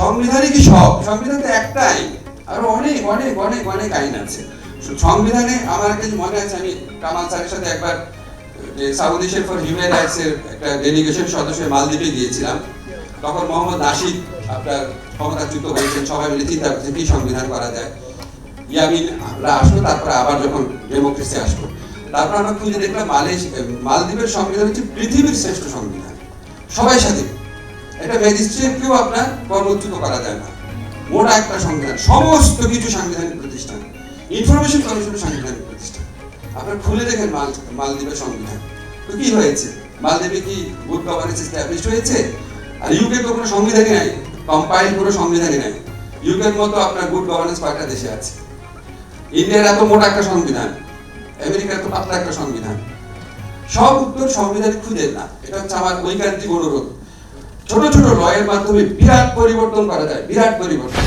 সংবিধানই কি সব? সংবিধান তো একটাই। আরও অনেক অনেক অনেক অনেক আইন আছে। সংবিধানে আমার কাছে মনে আছে, আমি কামাল স্যারের সাথে একবার, যে South Asian for human rights এর একটা ডেলিগেশন সদস্য মালদ্বীপে গিয়েছিলাম। তখন মোহাম্মদ নাসিদ আপনার ক্ষমতাচ্যুত হয়েছেন, সবাই মিলে চিন্তা করছেন কি সংবিধান করা যায়। ইয়ামিন আমরা আসব তারপরে আবার যখন ডেমোক্রেসি আসব তারপর আমরা খুঁজে দেখলাম মালয়েশিয়া মালদ্বীপের সংবিধান হচ্ছে পৃথিবীর শ্রেষ্ঠ সংবিধান। সবাই স্বাধীন। ম্যাজিস্ট্রেটকেও আপনার কর্মচ্যুত করা যায় না। মোটা একটা সংবিধান, সমস্ত কিছু সাংবিধানিক প্রতিষ্ঠান ইনফরমেশন কমিশন সাংবিধানিক প্রতিষ্ঠান। আপনার খুলে দেখেন মাল, মালদ্বীপের সংবিধান। তো কি হয়েছে? মালদ্বীপে কি গুড গভর্নেন্স এস্টাবলিশ হয়েছে? আর ইউকে তো কোনো সংবিধানই নাই কম্পাইল কোনো সংবিধানই নাই। ইউকের মতো আপনার গুড গভর্নেন্স কয়েকটা দেশে আছে। ইন্ডিয়ার এত মোটা একটা সংবিধান আমেরিকার তো পাতলা একটা সংবিধান। সব উত্তর সংবিধানে খুঁজে না। এটা হচ্ছে আমার ঐকান্তিক অনুরোধ ছোট ছোট লয়ের মাধ্যমে বিরাট পরিবর্তন করা যায় বিরাট পরিবর্তন।